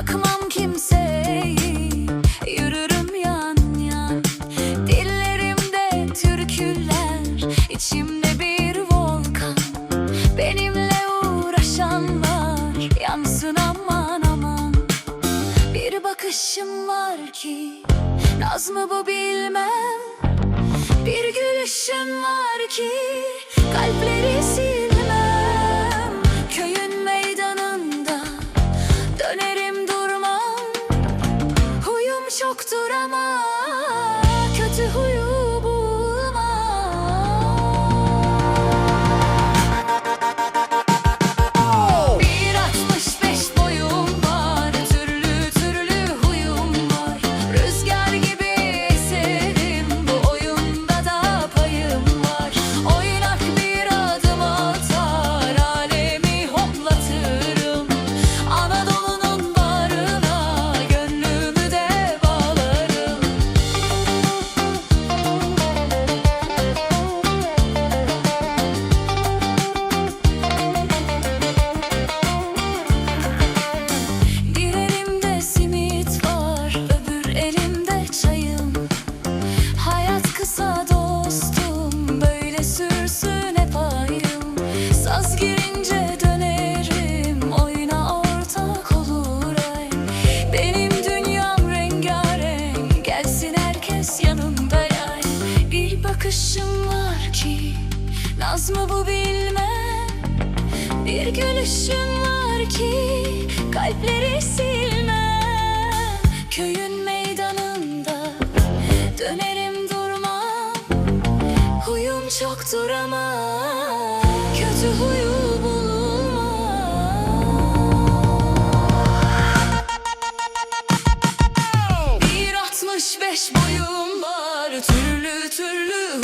Bakmam kimseyi Yürürüm yan yan. Dillerimde türküler içimde bir volkan. Benimle uğraşanlar Yansın aman aman. Bir bakışım var ki Naz mı bu bilmem. Bir gülüşüm var ki Kalpleri silmem ama Kötü huyu bakışım var ki Naz mı bu bilmem? Bir gülüşüm var ki Kalpleri silme Köyün meydanında Dönerim durmam. Huyum çok duramam. Kötü huyu bul beş boyum var. Türlü türlü